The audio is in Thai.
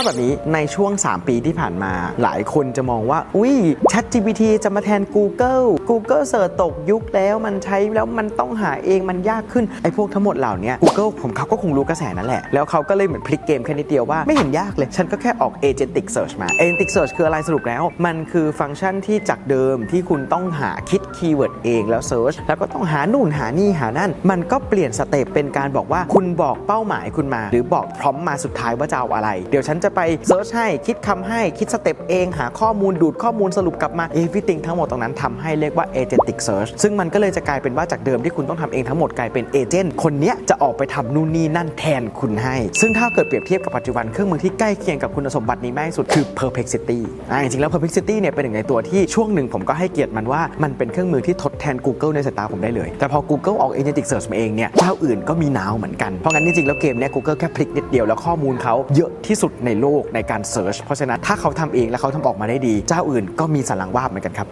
าแบบนี้ในช่วง 3 ปีที่ผ่านมา หลายคนจะมองว่า อุ้ย ChatGPT จะมาแทน Google Google เสิร์ชตกยุคแล้วมันใช้แล้วมันต้องหาเองมันยากขึ้นไอ้พวกทั้งหมดเหล่านี้ Google ผมเขาก็คงรู้กระแสนั้นแหละ แล้วเขาก็เลยเหมือนพลิกเกมแค่นิดเดียวว่าไม่เห็นยากเลย ฉันก็แค่ออก Agentic Search มา Agentic Search คืออะไรสรุปแล้ว มันคือฟังก์ชันที่จากเดิมที่คุณต้องหาคิดคีย์เวิร์ดเองแล้วเซิร์ชแล้วก็ต้องหานู่นหานี่หานั่น มันก็เปลี่ยนสเต็ปเป็นการบอกว่าคุณบอกเป้าหมายคุณมา หรือบอกพร้อมมาสุดท้ายว่าจะเอาอะไร เดี๋ยวฉันจะไปเซิร์ชให้คิดคำให้คิดสเต็ปเองหาข้อมูลดูดข้อมูลสรุปกลับมา everything ทั้งหมดตรงนั้นทำให้เรียกว่าว่า agentic search ซึ่งมันก็เลยจะกลายเป็นว่าจากเดิมที่คุณต้องทำเองทั้งหมดกลายเป็นเอเจนต์คนเนี้ยจะออกไปทำนู่นนี่นั่นแทนคุณให้ ซึ่งถ้าเกิดเปรียบเทียบกับปัจจุบันเครื่องมือที่ใกล้เคียงกับคุณสมบัตินี้มากที่สุดคือ perplexity อ่าจริงๆแล้ว perplexity เนี่ยเป็นหนึ่งในตัวที่ช่วงหนึ่งผมก็ให้เกียรติมันว่ามันเป็นเครื่องมือที่ทดแทน Google ในสายตาผมได้เลย แต่พอ Google ออก agentic search มาเองเนี่ยเจ้าอื่นก็มีหนาวเหมือนกันเพราะงั้นจริงๆแล้วเกมเนี้ย Google แค่พลิกนิดเดียวแล้วข้อมูลเขาเยอะที่สุดในโลกในการ search เพราะฉะนั้นถ้าเขาทำเองแล้วเขาทำออกมาได้ดี เจ้าอื่นก็มีสันหลังวาบเหมือนกันครับ